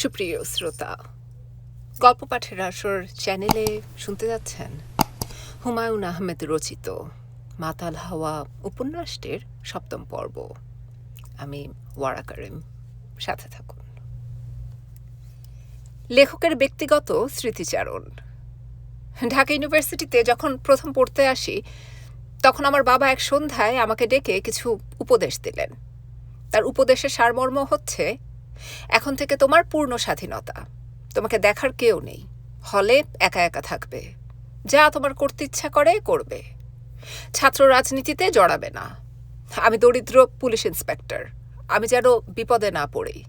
সুপ্রিয় শ্রোতা, গল্প পাঠের আসর চ্যানেলে শুনতে যাচ্ছেন হুমায়ুন আহমেদ রচিত মাতাল হাওয়া উপন্যাসটির সপ্তম পর্ব। আমি ওয়ারা করিম, সাথে থাকুন। লেখকের ব্যক্তিগত স্মৃতিচারণ। ঢাকা ইউনিভার্সিটিতে যখন প্রথম পড়তে আসি, তখন আমার বাবা এক সন্ধ্যায় আমাকে ডেকে কিছু উপদেশ দিলেন। তার উপদেশের সারমর্ম হচ্ছে এখন থেকে তোমার পূর্ণ স্বাধীনতা। তোমাকে দেখার কেউ নেই। হলে একা একা থাকবে। যা তোমার করতে ইচ্ছা করে, করবে। ছাত্র রাজনীতিতে জড়াবে না। আমি দরিদ্র পুলিশ ইন্সপেক্টর। আমি যেন বিপদে না পড়ি।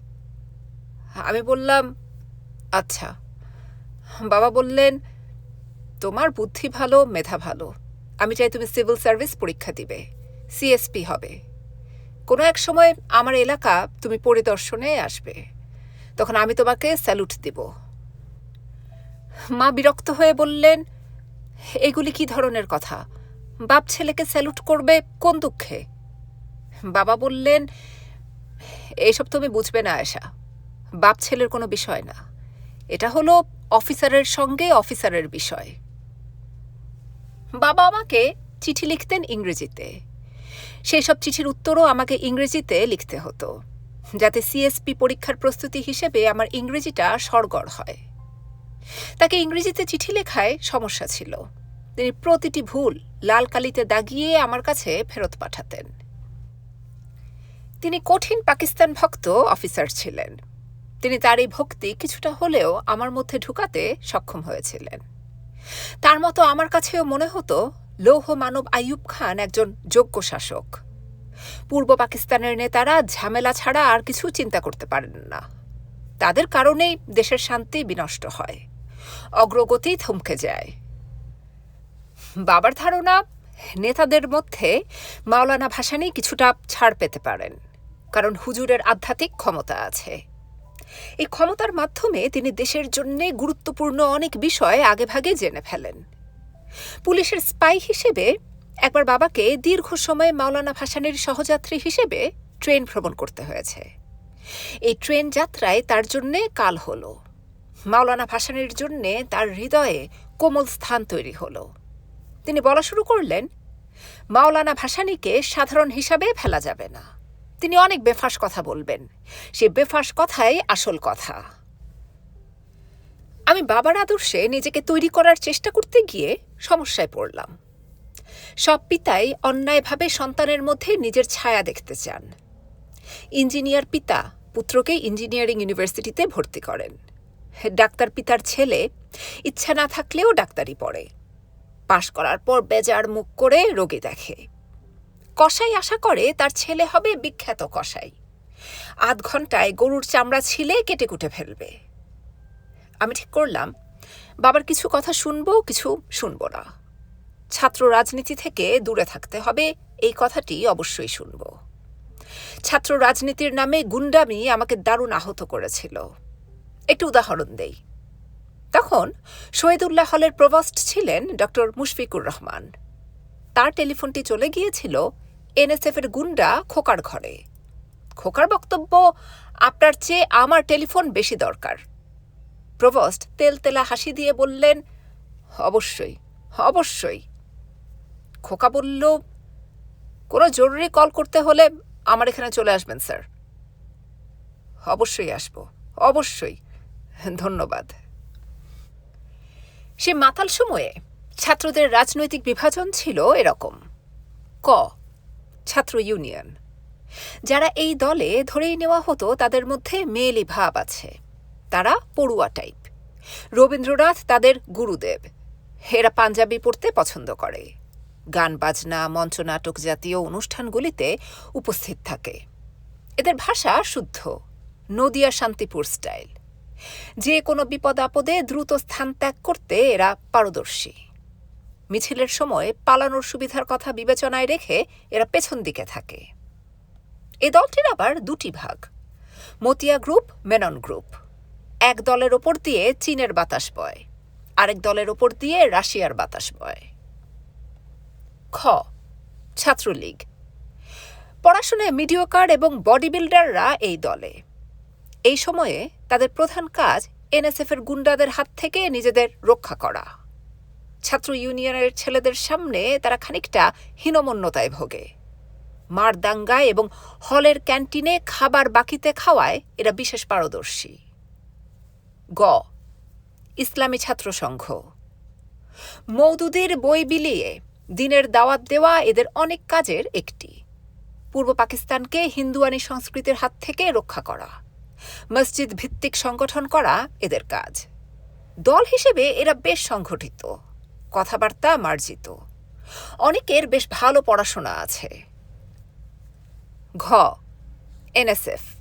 আমি বললাম আচ্ছা। বাবা বললেন, তোমার বুদ্ধি ভালো, মেধা ভালো। আমি চাই তুমি সিভিল সার্ভিস পরীক্ষা দিবে। সিএসপি হবে। কোনো এক সময় আমার এলাকা তুমি পরিদর্শনে আসবে। তখন আমি তোমাকে স্যালুট দিব। মা বিরক্ত হয়ে বললেন, এগুলি কি ধরনের কথা? বাপ ছেলেকে স্যালুট করবে কোন দুঃখে? বাবা বললেন এইসব তুমি বুঝবে না আয়সা বাপ ছেলের কোনো বিষয় না। এটা হলো অফিসারের সঙ্গে অফিসারের বিষয়। বাবা আমাকে চিঠি লিখতেন ইংরেজিতে। সেই সব চিঠির উত্তরও আমাকে ইংরেজিতে লিখতে হতো, যাতে সিএসপি পরীক্ষার প্রস্তুতি হিসেবে আমার ইংরেজিটা সরগড় হয়। তাকে ইংরেজিতে চিঠি লেখায় সমস্যা ছিল। তিনি প্রতিটি ভুল লাল কালিতে দাগিয়ে আমার কাছে ফেরত পাঠাতেন। তিনি কঠিন পাকিস্তান ভক্ত অফিসার ছিলেন। তিনি তার এই ভক্তি কিছুটা হলেও আমার মধ্যে ঢুকাতে সক্ষম হয়েছিলেন। তার মতো আমার কাছেও মনে হতো লৌহ মানব আইয়ুব খান একজন যোগ্য শাসক। পূর্ব পাকিস্তানের নেতারা ঝামেলা ছাড়া আর কিছু চিন্তা করতে পারেন না। তাদের কারণেই দেশের শান্তি বিনষ্ট হয়। অগ্রগতি থমকে যায়। বাবার ধারণা, নেতাদের মধ্যে মাওলানা ভাসানি কিছুটা ছাড় পেতে পারেন, কারণ হুজুরের আধ্যাত্মিক ক্ষমতা আছে। এই ক্ষমতার মাধ্যমে তিনি দেশের জন্য গুরুত্বপূর্ণ অনেক বিষয় আগেভাগে জেনে ফেলেন। পুলিশের স্পাই হিসেবে একবার বাবাকে দীর্ঘ সময় মাওলানা ভাসানির সহযাত্রী হিসেবে ট্রেন ভ্রমণ করতে হয়েছে। এই ট্রেন যাত্রায় তার জন্যে কাল হলো। মাওলানা ভাসানির জন্যে তার হৃদয়ে কোমল স্থান তৈরি হলো। তিনি বলা শুরু করলেন, মাওলানা ভাসানিকে সাধারণ হিসাবে ফেলা যাবে না। তিনি অনেক বেফাস কথা বলবেন। সে বেফাস কথাই আসল কথা। আমি বাবার আদর্শে নিজেকে তৈরি করার চেষ্টা করতে গিয়ে সমস্যায় পড়লাম। সব পিতাই অন্যায়ভাবে সন্তানের মধ্যে নিজের ছায়া দেখতে চান। ইঞ্জিনিয়ার পিতা পুত্রকে ইঞ্জিনিয়ারিং ইউনিভার্সিটিতে ভর্তি করেন। ডাক্তার পিতার ছেলে ইচ্ছা না থাকলেও ডাক্তারি পড়ে। পাশ করার পর বেজার মুখ করে রোগী দেখে। কসাই আশা করে তার ছেলে হবে বিখ্যাত কসাই। আধ ঘন্টায় গরুর চামড়া ছিলে কেটে কুটে ফেলবে। আমি ঠিক করলাম বাবার কিছু কথা শুনব, কিছু শুনব না। ছাত্র রাজনীতি থেকে দূরে থাকতে হবে, এই কথাটি অবশ্যই শুনব। ছাত্র রাজনীতির নামে গুন্ডামি আমাকে দারুণ আহত করেছিল। একটু উদাহরণ দেই। তখন শহীদুল্লাহ হলের প্রভস্ট ছিলেন ডক্টর মুশফিকুর রহমান। তার টেলিফোনটি চলে গিয়েছিল এনএসএফের গুন্ডা খোকার ঘরে। খোকার বক্তব্য, আপনার চেয়ে আমার টেলিফোন বেশি দরকার। প্রভস্ট। তেলতেলা হাসি দিয়ে বললেন, অবশ্যই অবশ্যই। খোকা বলল, কোনো জরুরি কল করতে হলে আমার এখানে চলে আসবেন, স্যার। অবশ্যই আসব, অবশ্যই। ধন্যবাদ। সে মাতাল সময়ে ছাত্রদের রাজনৈতিক বিভাজন ছিল এরকম। ক, ছাত্র ইউনিয়ন। যারা এই দলে ধরেই নেওয়া হতো, তাদের মধ্যে মেয়েলি ভাব আছে। তারা পড়ুয়া টাইপ রবীন্দ্রনাথ তাদের গুরুদেব। এরা পাঞ্জাবি পড়তে পছন্দ করে। গান, বাজনা মঞ্চনাটক জাতীয় অনুষ্ঠানগুলিতে উপস্থিত থাকে। এদের ভাষা শুদ্ধ, নদিয়া শান্তিপুর স্টাইল যে কোনো বিপদ আপদে দ্রুত স্থান ত্যাগ করতে এরা পারদর্শী। মিছিলের সময় পালানোর সুবিধার কথা বিবেচনায় রেখে এরা পেছন দিকে থাকে। এ দলটির আবার দুটি ভাগ, মতিয়া গ্রুপ, মেনন গ্রুপ। এক দলের ওপর দিয়ে চীনের বাতাস বয়, আরেক দলের ওপর দিয়ে রাশিয়ার বাতাস বয়। খ, ছাত্রলীগ। পড়াশোনায় মিডিওকার এবং বডি বিল্ডাররা এই দলে। এই সময়ে তাদের প্রধান কাজ এনএসএফের গুন্ডাদের হাত থেকে নিজেদের রক্ষা করা। ছাত্র ইউনিয়নের ছেলেদের সামনে তারা খানিকটা হীনমন্যতায় ভোগে। মার দাঙ্গায় এবং হলের ক্যান্টিনে খাবার বাকিতে খাওয়ায় এরা বিশেষ পারদর্শী। গ, ইসলামী ছাত্র সংঘ মৌদুদের বই বিলিয়ে দিনের দাওয়াত দেওয়া এদের অনেক কাজের একটি। পূর্ব পাকিস্তানকে হিন্দুয়ানি সংস্কৃতির হাত থেকে রক্ষা করা। মসজিদ ভিত্তিক সংগঠন করা এদের কাজ। দল হিসেবে এরা বেশ সংগঠিত, কথাবার্তা মার্জিত। অনেকের বেশ ভালো পড়াশোনা আছে। ঘ, এনএসএফ।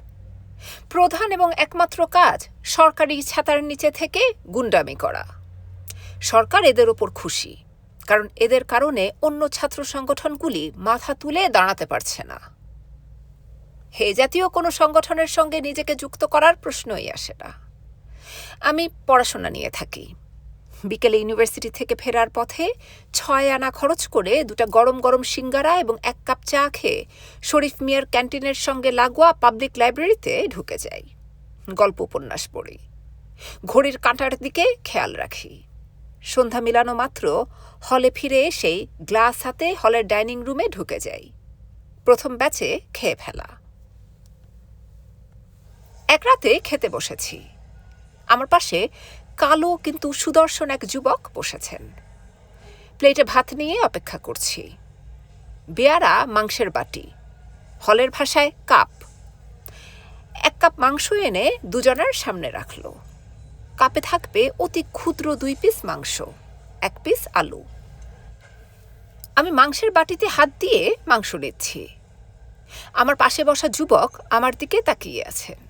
প্রধান এবং একমাত্র কাজ সরকারি ছাতার নিচে থেকে গুন্ডামি করা। সরকার এদের ওপর খুশি, কারণ এদের কারণে অন্য ছাত্র সংগঠনগুলি মাথা তুলে দাঁড়াতে পারছে না। হে জাতীয় কোনো সংগঠনের সঙ্গে নিজেকে যুক্ত করার প্রশ্নই আসে না। আমি পড়াশোনা নিয়ে থাকি। বিকেলে ইউনিভার্সিটি থেকে ফেরার পথে ছয় আনা খরচ করে দুটা গরম গরম সিঙ্গারা এবং এক কাপ চা খেয়ে শরীফ মিয়ার ক্যান্টিনের সঙ্গে লাগোয়া পাবলিক লাইব্রেরিতে ঢুকে যাই। গল্প উপন্যাস পড়ি। ঘড়ির কাঁটার দিকে খেয়াল রাখি। সন্ধ্যা মিলানো মাত্র হলে ফিরে এসেই গ্লাস হাতে হলের ডাইনিং রুমে ঢুকে যাই। প্রথম ব্যাচে খেয়ে ফেলা। এক রাতে খেতে বসেছি। আমার পাশে কালো কিন্তু সুদর্শন এক যুবক বসেছেন। প্লেটে ভাত নিয়ে অপেক্ষা করছি। বেয়ারা মাংসের বাটি, হলের ভাষায় কাপ। এক কাপ মাংস এনে দুজনের সামনে রাখল। কাপে থাকবে অতি ক্ষুদ্র দুই পিস মাংস, এক পিস আলু। আমি মাংসের বাটিতে হাত দিয়ে মাংস নিচ্ছি। আমার পাশে বসা যুবক আমার দিকে তাকিয়ে আছেন।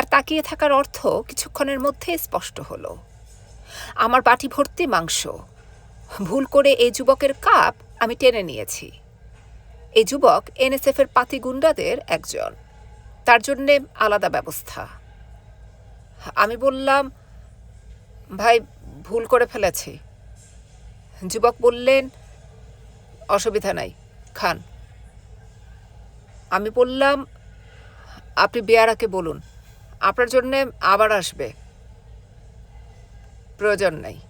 তার তাকিয়ে থাকার অর্থ কিছুক্ষণের মধ্যে স্পষ্ট হলো। আমার বাটি ভর্তি মাংস। ভুল করে এই যুবকের কাপ আমি টেনে নিয়েছি। এই যুবক এনএসএফের পাতি গুন্ডাদের একজন। তার জন্যে আলাদা ব্যবস্থা। আমি বললাম, ভাই, ভুল করে ফেলেছি। যুবক বললেন, অসুবিধা নাই, খান। আমি বললাম, আপনি বেয়ারাকে বলুন। আপনার জন্যে আবার আসবে। প্রয়োজন নাই।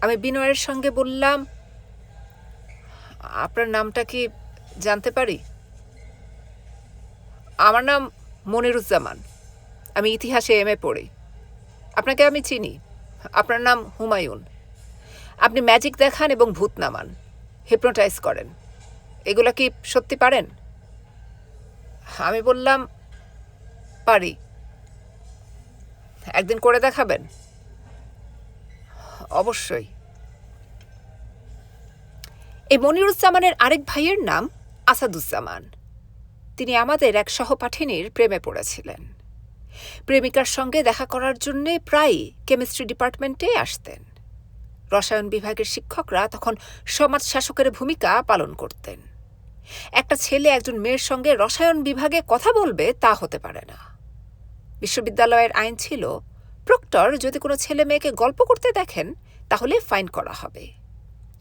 আমি বিনয়ের সঙ্গে বললাম, আপনার নামটা কি জানতে পারি? আমার নাম মনিরুজ্জামান। আমি ইতিহাসে এম এ পড়ি। আপনাকে আমি চিনি। আপনার নাম হুমায়ুন। আপনি ম্যাজিক দেখান এবং ভূত নামান। হিপনোটাইজ করেন। এগুলা কি সত্যি পারেন? আমি বললাম পারি। একদিন করে দেখাবেন? অবশ্যই। এই মনিরুজ্জামানের আরেক ভাইয়ের নাম আসাদুজ্জামান। তিনি আমাদের এক সহপাঠিনীর প্রেমে পড়েছিলেন। প্রেমিকার সঙ্গে দেখা করার জন্যে প্রায়ই কেমিস্ট্রি ডিপার্টমেন্টে আসতেন। রসায়ন বিভাগের শিক্ষকরা তখন সমাজ শাসকের ভূমিকা পালন করতেন। একটা ছেলে একজন মেয়ের সঙ্গে রসায়ন বিভাগে কথা বলবে তা হতে পারে না। বিশ্ববিদ্যালয়ের আইন ছিল, প্রক্টর যদি কোনো ছেলে মেয়েকে গল্প করতে দেখেন, তাহলে ফাইন করা হবে।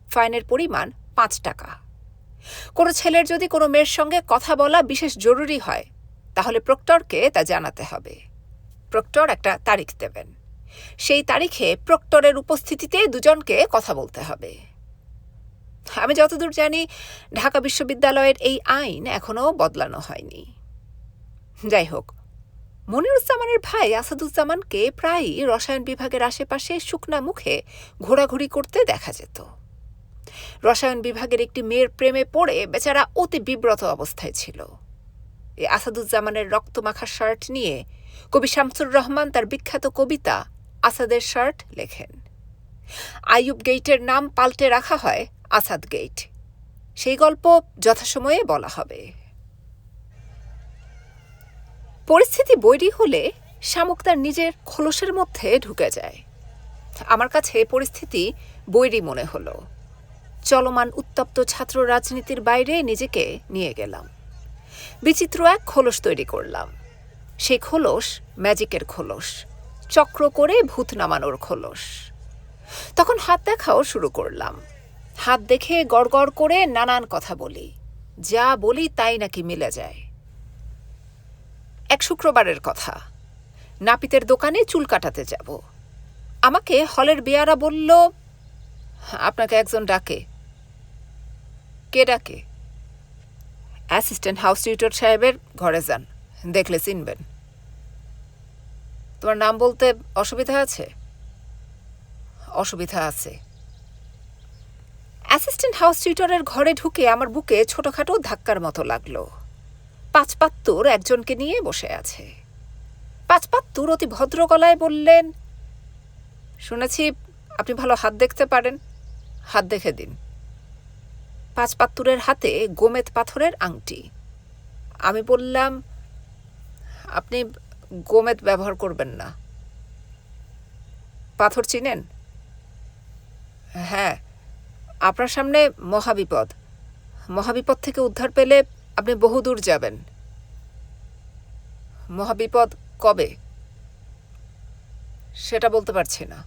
ফাইনের পরিমাণ পাঁচ টাকা। কোনো ছেলের যদি কোনো মেয়ের সঙ্গে কথা বলা বিশেষ জরুরি হয়, তাহলে প্রক্টরকে তা জানাতে হবে। প্রক্টর একটা তারিখ দেবেন। সেই তারিখে প্রক্টরের উপস্থিতিতে দুজনকে কথা বলতে হবে। আমি যতদূর জানি, ঢাকা বিশ্ববিদ্যালয়ের এই আইন এখনও বদলানো হয়নি। যাই হোক মনিরুজ্জামানের ভাই আসাদুজ্জামানকে প্রায়ই রসায়ন বিভাগের আশেপাশে শুকনা মুখে ঘোরাঘুরি করতে দেখা যেত। রসায়ন বিভাগের একটি মেয়ের প্রেমে পড়ে বেচারা অতি বিব্রত অবস্থায় ছিল। এ আসাদুজ্জামানের রক্তমাখা শার্ট নিয়ে কবি শামসুর রহমান তার বিখ্যাত কবিতা আসাদের শার্ট লেখেন। আইয়ুব গেইটের নাম পাল্টে রাখা হয় আসাদ গেইট। সেই গল্প যথাসময়ে বলা হবে। পরিস্থিতি বৈরী হলে শামুক তার নিজের খোলসের মধ্যে ঢুকে যায়। আমার কাছে পরিস্থিতি বৈরী মনে হলো। চলমান উত্তপ্ত ছাত্র রাজনীতির বাইরে নিজেকে নিয়ে গেলাম। বিচিত্র এক খোলস তৈরি করলাম। সেই খোলস ম্যাজিকের খোলস, চক্র করে ভূত নামানোর খোলস। তখন হাত দেখাও শুরু করলাম। হাত দেখে গড়গড় করে নানান কথা বলি। যা বলি তাই নাকি মিলে যায়। এক শুক্রবারের কথা। নাপিতের দোকানে চুল কাটাতে যাব। আমাকে হলের বেয়ারা বলল, আপনাকে একজন ডাকে। কে ডাকে? অ্যাসিস্ট্যান্ট হাউস টিউটর সাহেবের ঘরে যান, দেখলে চিনবেন। তোমার নাম বলতে অসুবিধা আছে? অসুবিধা আছে। অ্যাসিস্ট্যান্ট হাউস টিউটরের ঘরে ঢুকে আমার বুকে ছোটখাটো ধাক্কার মতো লাগল। পাঁচপাত্তুর একজনকে নিয়ে বসে আছে। পাঁচপাত্তুর অতি ভদ্র গলায় বললেন, শুনেছি আপনি ভালো হাত দেখতে পারেন। হাত দেখে দিন। পাঁচপাত্তুরের হাতে গোমেদ পাথরের আংটি। আমি বললাম, আপনি গোমেদ ব্যবহার করবেন না। পাথর চিনেন? হ্যাঁ আপনার সামনে মহাবিপদ। মহাবিপদ থেকে উদ্ধার পেলে আপনি বহুদূর যাবেন। মহাবিপদ কবে? সেটা বলতে পারছি না।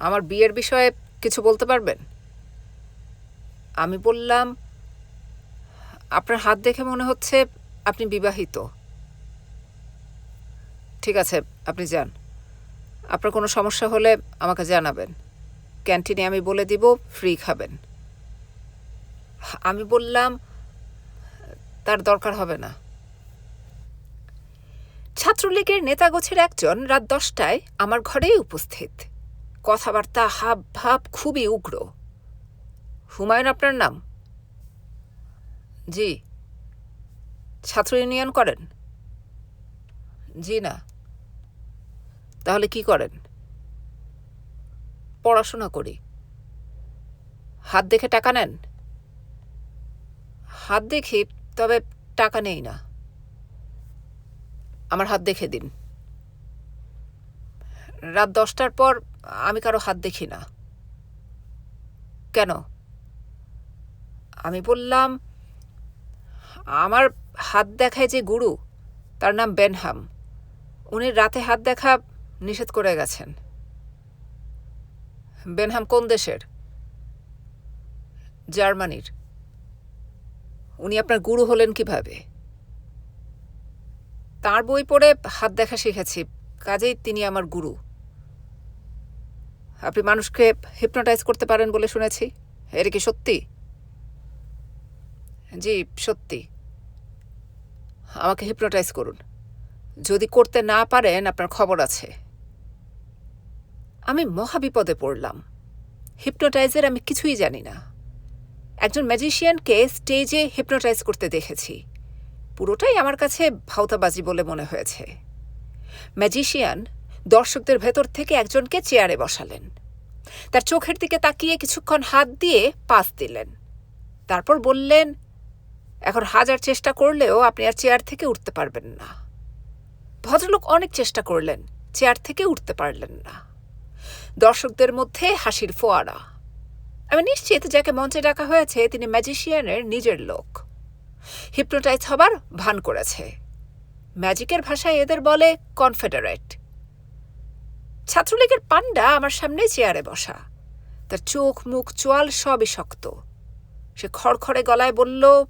আমার বিয়ের বিষয়ে কিছু বলতে পারবেন? আমি বললাম, আপনার হাত দেখে মনে হচ্ছে আপনি বিবাহিত। ঠিক আছে, আপনি যান। আপনার কোনো সমস্যা হলে আমাকে জানাবেন। ক্যান্টিনে আমি বলে দিব, ফ্রি খাবেন। আমি বললাম, তার দরকার হবে না। ছাত্রলীগের নেতাগোছের একজন রাত দশটায় আমার ঘরেই উপস্থিত। কথাবার্তা হাব ভাব খুবই উগ্র। হুমায়ুন, আপনার নাম? জি। ছাত্র ইউনিয়ন করেন? জি না। তাহলে কি করেন? পড়াশোনা করি। হাত দেখে টাকা নেন? হাত দেখি, তবে টাকা নেই না। আমার হাত দেখে দিন। রাত দশটার পর আমি কারও হাত দেখি না। কেন? আমি বললাম, আমার হাত দেখায় যে গুরু, তার নাম বেনহাম। উনি রাতে হাত দেখা নিষেধ করে গেছেন। বেনহাম কোন দেশের? জার্মানির। উনি আপনার গুরু হলেন কীভাবে? তার বই পড়ে হাত দেখা শিখেছি, কাজেই তিনি আমার গুরু। আপনি মানুষকে হিপনোটাইজ করতে পারেন বলে শুনেছি। এটা কি সত্যি? জি, সত্যি। আমাকে হিপনোটাইজ করুন। যদি করতে না পারেন, আপনার খবর আছে। আমি মহাবিপদে পড়লাম। হিপনোটাইজের আমি কিছুই জানি না। একজন ম্যাজিশিয়ানকে স্টেজে হিপনোটাইজ করতে দেখেছি। পুরোটাই আমার কাছে ভাওতাবাজি বলে মনে হয়েছে। ম্যাজিশিয়ান দর্শকদের ভেতর থেকে একজনকে চেয়ারে বসালেন। তার চোখের দিকে তাকিয়ে কিছুক্ষণ হাত দিয়ে পাস দিলেন। তারপর বললেন, এখন হাজার চেষ্টা করলেও আপনি আর চেয়ার থেকে উঠতে পারবেন না। ভদ্রলোক অনেক চেষ্টা করলেন চেয়ার থেকে উঠতে পারলেন না। দর্শকদের মধ্যে হাসির ফোয়ারা। আমি নিশ্চিত যাকে মঞ্চে ডাকা হয়েছে তিনি ম্যাজিশিয়ানের নিজের লোক। হিপনোটাইজ হবার ভান করেছে। ম্যাজিকের ভাষায় এদের বলে কনফেডারেট। ছাত্রলীগের পান্ডা আমার সামনে চেয়ারে বসা। তার চোখ, মুখ, চোয়াল সবই শক্ত। সে খড়খড়ে গলায় বলল,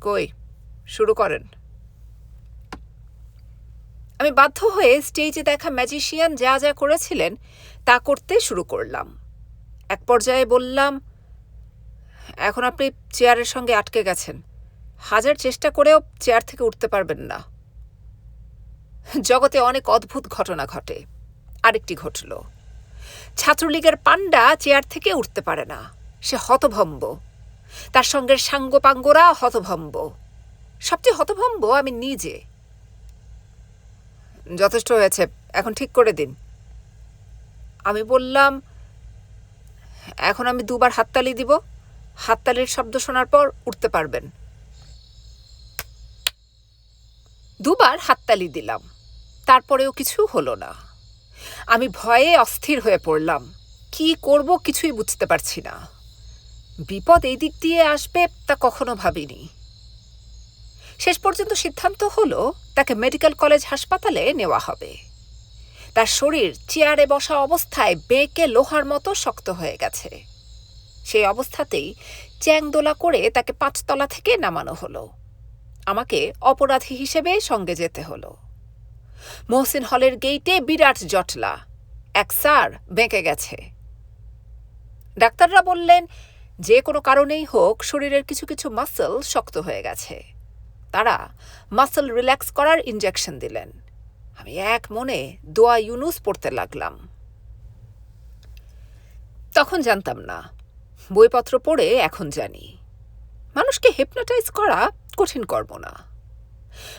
কই, শুরু করেন। আমি বাধ্য হয়ে স্টেজে দেখা ম্যাজিশিয়ান যা যা করেছিলেন তা করতে শুরু করলাম। এক পর্যায়ে বললাম, এখন আপনি চেয়ারের সঙ্গে আটকে গেছেন। হাজার চেষ্টা করেও চেয়ার থেকে উঠতে পারবেন না। জগতে অনেক অদ্ভুত ঘটনা ঘটে। আরেকটি ঘটল। ছাত্রলীগের পাণ্ডা চেয়ার থেকে উঠতে পারে না। সে হতভম্ব। তার সঙ্গে সাঙ্গপাঙ্গরা হতভম্ব। সবচেয়ে হতভম্ব আমি নিজে। যথেষ্ট হয়েছে। এখন ঠিক করে দিন। আমি বললাম এখন আমি দুবার হাততালি দিব। হাততালির শব্দ শোনার পর উঠতে পারবেন। দুবার হাততালি দিলাম। তারপরেও কিছু হলো না। আমি ভয়ে অস্থির হয়ে পড়লাম। কি করব কিছুই বুঝতে পারছি না। বিপদ এই দিক দিয়ে আসবে তা কখনো ভাবিনি। শেষ পর্যন্ত সিদ্ধান্ত হলো, তাকে মেডিকেল কলেজ হাসপাতালে নেওয়া হবে। তার শরীর চেয়ারে বসা অবস্থায় বেঁকে লোহার মতো শক্ত হয়ে গেছে। সেই অবস্থাতেই চ্যাংদোলা করে তাকে পাঁচতলা থেকে নামানো হলো। আমাকে অপরাধী হিসেবে সঙ্গে যেতে হলো। মহসিন হলের গেইটে বিরাট জটলা। এক স্যার বেঁকে গেছে। ডাক্তাররা বললেন, যে কোনো কারণেই হোক শরীরের কিছু কিছু মাসল শক্ত হয়ে গেছে। তারা মাসল রিল্যাক্স করার ইঞ্জেকশন দিলেন। আমি এক মনে দোয়া ইউনুস পড়তে লাগলাম। তখন জানতাম না, বইপত্র পড়ে এখন জানি। মানুষকে হিপনোটাইজ করা কঠিন কর্ম না।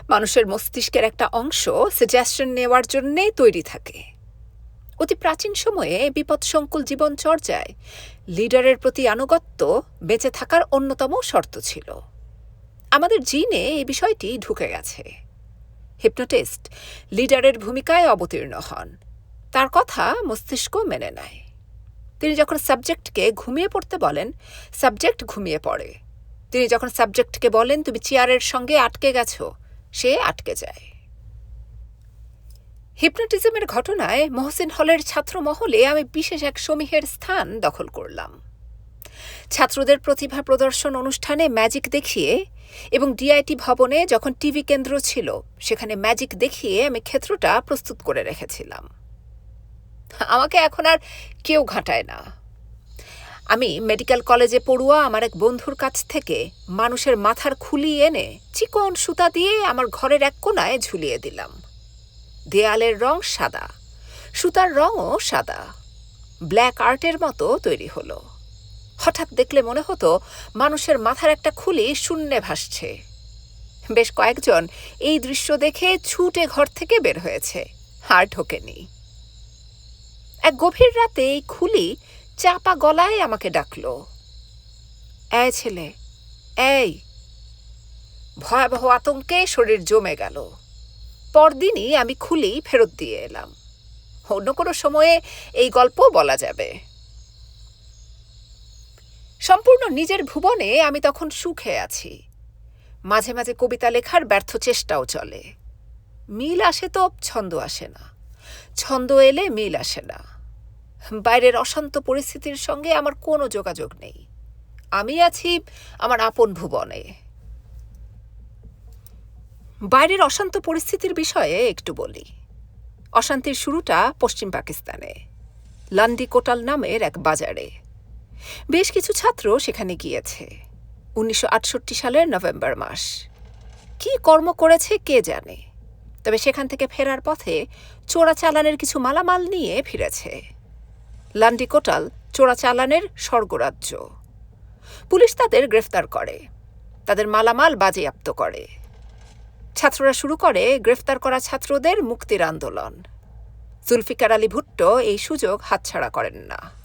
মানুষের মস্তিষ্কের একটা অংশ সাজেশন নেওয়ার জন্যেই তৈরি থাকে। অতি প্রাচীন সময়ে বিপদসংকুল জীবন চর্যায় লিডারের প্রতি আনুগত্য বেঁচে থাকার অন্যতম শর্ত ছিল। আমাদের জিনে এই বিষয়টি ঢুকে গেছে। হিপনোটিস্ট লিডারের ভূমিকায় অবতীর্ণ হন। তার কথা মস্তিষ্ক মেনে নেয়। তিনি যখন সাবজেক্টকে ঘুমিয়ে পড়তে বলেন, সাবজেক্ট ঘুমিয়ে পড়ে। তিনি যখন সাবজেক্টকে বলেন, তুমি চেয়ারের সঙ্গে আটকে গেছো, সে আটকে যায়। হিপনোটিজমের ঘটনায় মহসিন হলের ছাত্র মহলে আমি বিশেষ এক সমীহের স্থান দখল করলাম। ছাত্রদের প্রতিভা প্রদর্শন অনুষ্ঠানে ম্যাজিক দেখিয়ে এবং ডিআইটি ভবনে যখন টিভি কেন্দ্র ছিল, সেখানে ম্যাজিক দেখিয়ে আমি ক্ষেত্রটা প্রস্তুত করে রেখেছিলাম। আমাকে এখন আর কেউ ঘাঁটায় না। আমি মেডিকেল কলেজে পড়ুয়া, আমার এক বন্ধুর কাছ থেকে মানুষের মাথার খুলি এনে চিকন সুতা দিয়ে আমার ঘরের এক কোনায় ঝুলিয়ে দিলাম। দেয়ালের রং সাদা, সুতার রঙও সাদা। ব্ল্যাক আর্টের মতো তৈরি হলো। হঠাৎ দেখলে মনে হতো মানুষের মাথার একটা খুলি শূন্যে ভাসছে। বেশ কয়েকজন এই দৃশ্য দেখে ছুটে ঘর থেকে বের হয়েছে, আর ঢোকেনি। এক গভীর রাতে এই খুলি চাপা গলায় আমাকে ডাকল। এই ছেলে, এই। ভয়াবহ আতঙ্কে শরীর জমে গেল। পরদিনই আমি খুলি ফেরত দিয়ে এলাম। অন্য কোনো সময়ে এই গল্প বলা যাবে। সম্পূর্ণ নিজের ভুবনে আমি তখন সুখে আছি। মাঝে মাঝে কবিতা লেখার ব্যর্থ চেষ্টাও চলে। মিল আসে তো ছন্দ আসে না। ছন্দ এলে মিল আসে না। বাইরের অশান্ত পরিস্থিতির সঙ্গে আমার কোনো যোগাযোগ নেই। আমি আছি আমার আপন ভুবনে। বাইরের অশান্ত পরিস্থিতির বিষয়ে একটু বলি। অশান্তির শুরুটা পশ্চিম পাকিস্তানে। লান্ডি কোটাল নামের এক বাজারে। বেশ কিছু ছাত্র সেখানে গিয়েছে। উনিশশো আটষট্টি সালের নভেম্বর মাস। কি কর্ম করেছে কে জানে? তবে সেখান থেকে ফেরার পথে চোরাচালানের কিছু মালামাল নিয়ে ফিরেছে। লান্ডি কোটাল চোরাচালানের স্বর্গরাজ্য। পুলিশ তাদের গ্রেফতার করে। তাদের মালামাল বাজেয়াপ্ত করে। ছাত্ররা শুরু করে গ্রেফতার করা ছাত্রদের মুক্তির আন্দোলন। জুলফিকার আলী ভুট্টো এই সুযোগ হাতছাড়া করেন না।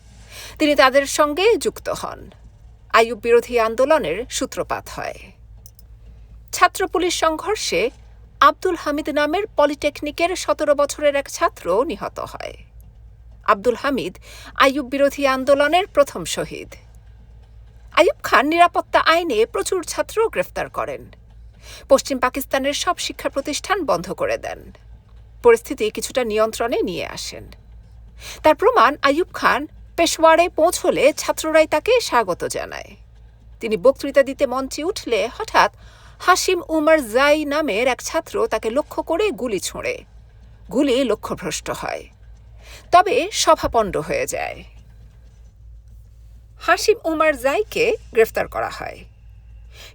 তিনি তাদের সঙ্গে যুক্ত হন। আইয়ুব বিরোধী আন্দোলনের সূত্রপাত হয়। ছাত্র পুলিশ সংঘর্ষে আব্দুল হামিদ নামের পলিটেকনিকের সতেরো বছরের এক ছাত্র নিহত হয়। আব্দুল হামিদ আইয়ুব বিরোধী আন্দোলনের প্রথম শহীদ। আইয়ুব খান নিরাপত্তা আইনে প্রচুর ছাত্র গ্রেফতার করেন। পশ্চিম পাকিস্তানের সব শিক্ষা প্রতিষ্ঠান বন্ধ করে দেন। পরিস্থিতি কিছুটা নিয়ন্ত্রণে নিয়ে আসেন। তার প্রমাণ আইয়ুব খান পেশওয়ারে পৌঁছলে ছাত্ররাই তাকে স্বাগত জানায়। তিনি বক্তৃতা দিতে মঞ্চে উঠলে হঠাৎ হাসিম উমার জাই নামের এক ছাত্র তাকে লক্ষ্য করে গুলি ছোঁড়ে। গুলি লক্ষ্যভ্রষ্ট হয়। তবে সভাপণ্ড হয়ে যায়। হাসিম উমার জাইকে গ্রেফতার করা হয়।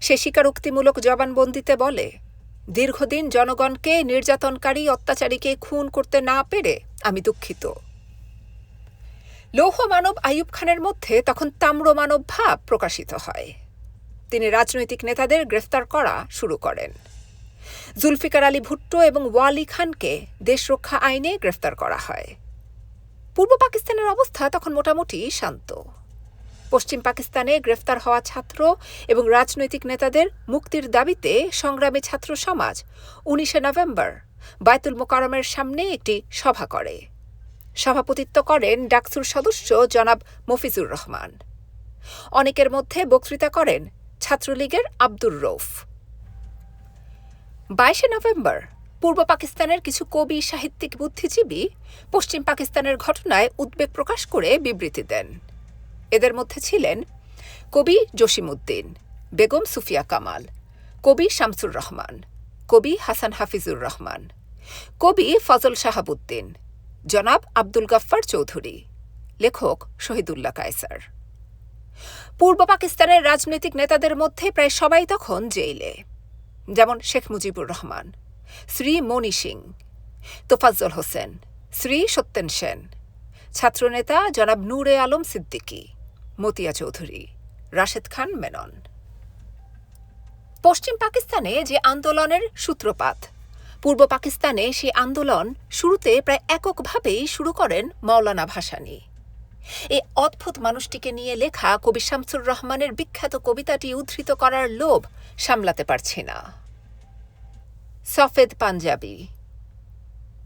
সে স্বীকারোক্তিমূলক জবানবন্দিতে বলে, দীর্ঘদিন জনগণকে নির্যাতনকারী অত্যাচারীকে খুন করতে না পেরে আমি দুঃখিত। লৌহ মানব আইয়ুব খানের মধ্যে তখন তাম্র মানব ভাব প্রকাশিত হয়। তিনি রাজনৈতিক নেতাদের গ্রেফতার করা শুরু করেন। জুলফিকার আলী ভুট্টো এবং ওয়ালি খানকে দেশরক্ষা আইনে গ্রেফতার করা হয়। পূর্ব পাকিস্তানের অবস্থা তখন মোটামুটি শান্ত। পশ্চিম পাকিস্তানে গ্রেফতার হওয়া ছাত্র এবং রাজনৈতিক নেতাদের মুক্তির দাবিতে সংগ্রামী ছাত্র সমাজ উনিশে নভেম্বর বায়তুল মোকারমের সামনে একটি সভা করে। সভাপতিত্ব করেন ডাকসুর সদস্য জনাব মফিজুর রহমান। অনেকের মধ্যে বক্তৃতা করেন ছাত্রলীগের আব্দুর রৌফ বাইশে নভেম্বর, পূর্ব পাকিস্তানের কিছু কবি, সাহিত্যিক, বুদ্ধিজীবী পশ্চিম পাকিস্তানের ঘটনায় উদ্বেগ প্রকাশ করে বিবৃতি দেন। এদের মধ্যে ছিলেন কবি জসিমউদ্দিন, বেগম সুফিয়া কামাল, কবি শামসুর রহমান, কবি হাসান হাফিজুর রহমান, কবি ফজল শাহাবুদ্দিন জনাব আব্দুল গাফফার চৌধুরী, লেখক শহীদুল্লাহ কায়সার। পূর্ব পাকিস্তানের রাজনৈতিক নেতাদের মধ্যে প্রায় সবাই তখন জেইলে, যেমন শেখ মুজিবুর রহমান, শ্রী মনি সিং, তোফাজ্জল হোসেন, শ্রী সত্যেন সেন, ছাত্রনেতা জনাব নূরে আলম সিদ্দিকী, মতিয়া চৌধুরী, রাশেদ খান মেনন। পশ্চিম পাকিস্তানে যে আন্দোলনের সূত্রপাত পূর্ব পাকিস্তানে সেই আন্দোলন শুরুতে প্রায় এককভাবেই শুরু করেন মৌলানা ভাসানী। এই অদ্ভুত মানুষটিকে নিয়ে লেখা কবি শামসুর রহমানের বিখ্যাত কবিতাটি উদ্ধৃত করার লোভ সামলাতে পারছি না। সফেদ পাঞ্জাবি।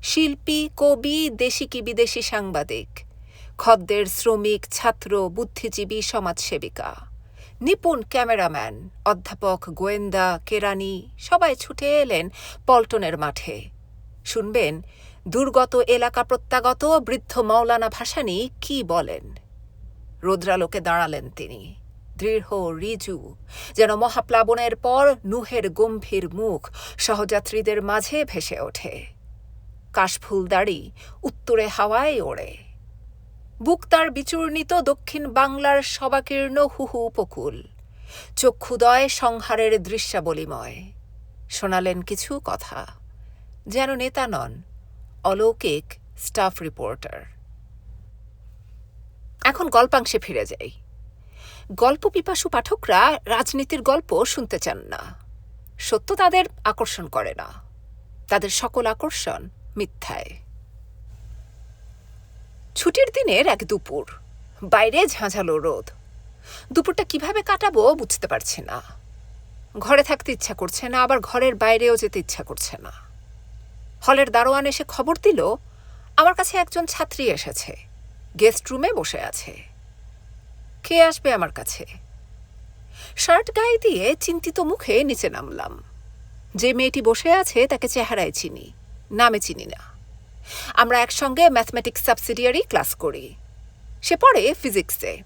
শিল্পী, কবি, দেশি কি বিদেশি সাংবাদিক, খদ্দের শ্রমিক, ছাত্র, বুদ্ধিজীবী, সমাজসেবিকা। নিপুণ ক্যামেরাম্যান, অধ্যাপক গোয়েন্দা কেরানি সবাই ছুটে এলেন পল্টনের মাঠে। শুনবেন, দুর্গত এলাকা প্রত্যাগত বৃদ্ধ মৌলানা ভাসানী কি বলেন। রোদ্রালোকে দাঁড়ালেন তিনি। দৃঢ় রিজু, যেন মহাপ্লাবনের পর নুহের গম্ভীর মুখ সহযাত্রীদের মাঝে ভেসে ওঠে। কাশফুল দাড়ি উত্তরে হাওয়ায় ওড়ে। বুক তার বিচূর্ণিত দক্ষিণ বাংলার সবাকীর্ণ হুহু উপকূল। চক্ষুদয় সংহারের দৃশ্যাবলিময়। শোনালেন কিছু কথা। যেন নেতা নন, অলৌকিক স্টাফ রিপোর্টার। এখন গল্পাংশে ফিরে যাই। গল্প পিপাসু পাঠকরা রাজনীতির গল্প শুনতে চান না। সত্য তাদের আকর্ষণ করে না। তাদের সকল আকর্ষণ মিথ্যায়। ছুটির দিনের এক দুপুর। বাইরে ঝাঁঝালো রোদ। দুপুরটা কীভাবে কাটাবো বুঝতে পারছি না। ঘরে থাকতে ইচ্ছা করছে না, আবার ঘরের বাইরেও যেতে ইচ্ছা করছে না। হলের দারোয়ান এসে খবর দিল, আমার কাছে একজন ছাত্রী এসেছে। গেস্ট রুমে বসে আছে। কে আসবে আমার কাছে? শার্ট গায়ে দিয়ে চিন্তিত মুখে নিচে নামলাম। যে মেয়েটি বসে আছে তাকে চেহারায় চিনি, নামে চিনি না। আমরা একসঙ্গে ম্যাথমেটিক্স সাবসিডিয়ারি ক্লাস করি। সে পড়ে ফিজিক্সে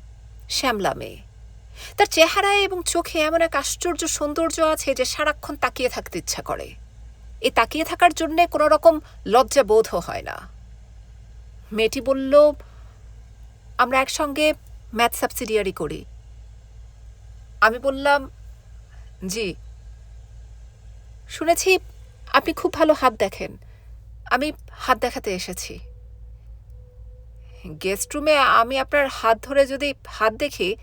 শ্যামলা মেয়ে তার চেহারায় এবং চোখে এমন এক আশ্চর্য সৌন্দর্য আছে যে সারাক্ষণ তাকিয়ে থাকতে ইচ্ছা করে। এ তাকিয়ে থাকার জন্যে কোনো রকম লজ্জা বোধও হয় না। মেয়েটি বলল, আমরা একসঙ্গে ম্যাথ সাবসিডিয়ারি করি। আমি বললাম, জি। শুনেছি আপনি খুব ভালো হাত দেখেন। আমি হাত দেখাতে এসেছি। গেস্ট রুমে আমি আপনার হাত ধরে যদি হাত দেখি,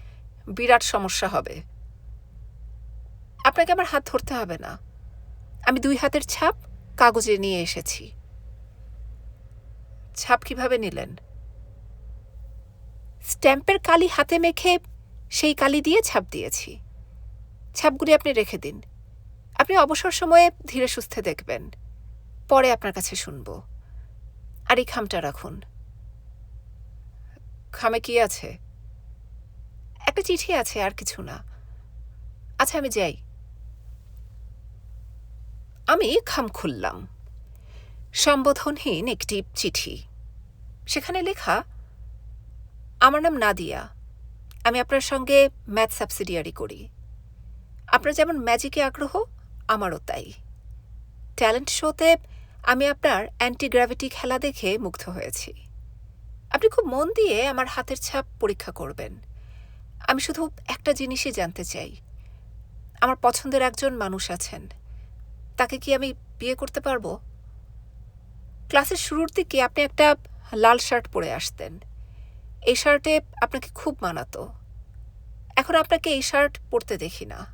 বিরাট সমস্যা হবে। আপনাকে আমার হাত ধরতে হবে না। আমি দুই হাতের ছাপ কাগজে নিয়ে এসেছি। ছাপ কীভাবে নিলেন? স্ট্যাম্পের কালি হাতে মেখে সেই কালি দিয়ে ছাপ দিয়েছি। ছাপগুলি আপনি রেখে দিন। আপনি অবসর সময়ে ধীরে সুস্থে দেখবেন। পরে আপনার কাছে শুনব। আর এই খামটা রাখুন। খামে কি আছে? একটা চিঠি আছে, আর কিছু না। আচ্ছা আমি যাই। আমি খাম খুললাম। সম্বোধনহীন একটি চিঠি। সেখানে লেখা, আমার নাম নাদিয়া। আমি আপনার সঙ্গে ম্যাথ সাবসিডিয়ারি করি। আপনার যেমন ম্যাজিকে আগ্রহ, আমারও তাই। ট্যালেন্ট শোতে আমি আপনার অ্যান্টি গ্র্যাভিটি খেলা দেখে মুগ্ধ হয়েছি। আপনি খুব মন দিয়ে আমার হাতের ছাপ পরীক্ষা করবেন। আমি শুধু একটা জিনিসই জানতে চাই। আমার পছন্দের একজন মানুষ আছেন। তাকে কি আমি বিয়ে করতে পারব? ক্লাসের শুরুর দিকে আপনি একটা লাল শার্ট পরে আসতেন। এই শার্টে আপনাকে খুব মানাতো। এখন আপনাকে এই শার্ট পরতে দেখি না।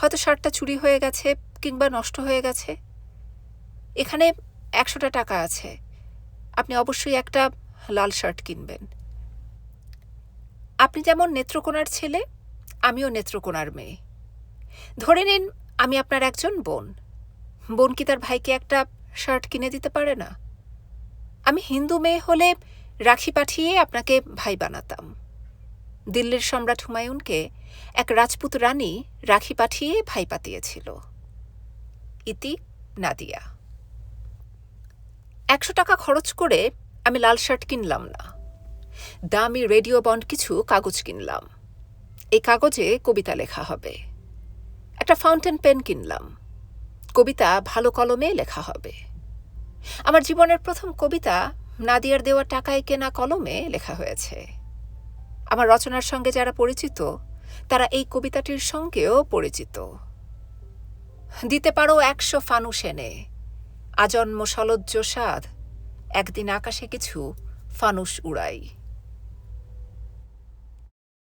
হয়তো শার্টটা চুরি হয়ে গেছে কিংবা নষ্ট হয়ে গেছে। এখানে একশোটা টাকা আছে। আপনি অবশ্যই একটা লাল শার্ট কিনবেন। আপনি যেমন নেত্রকোনার ছেলে, আমিও নেত্রকোনার মেয়ে। ধরে নিন আমি আপনার একজন বোন। বোন কি তার ভাইকে একটা শার্ট কিনে দিতে পারে না? আমি হিন্দু মেয়ে হলে রাখি পাঠিয়ে আপনাকে ভাই বানাতাম। দিল্লির সম্রাট হুমায়ুনকে এক রাজপুত রানী রাখি পাঠিয়ে ভাই পাতিয়েছিল। ইতি নাদিয়া। একশো টাকা খরচ করে আমি লাল শার্ট কিনলাম না। দামি রেডিও বন্ড কিছু কাগজ কিনলাম। এই কাগজে কবিতা লেখা হবে। একটা ফাউন্টেন পেন কিনলাম। কবিতা ভালো কলমে লেখা হবে। আমার জীবনের প্রথম কবিতা নাদিয়ার দেওয়া টাকায় কেনা কলমে লেখা হয়েছে। আমার রচনার সঙ্গে যারা পরিচিত, তারা এই কবিতাটির সঙ্গেও পরিচিত। দিতে পারো একশো ফানুস এনে। আজন্ম সলজ্জ সাধ একদিন আকাশে কিছু ফানুস উড়াই।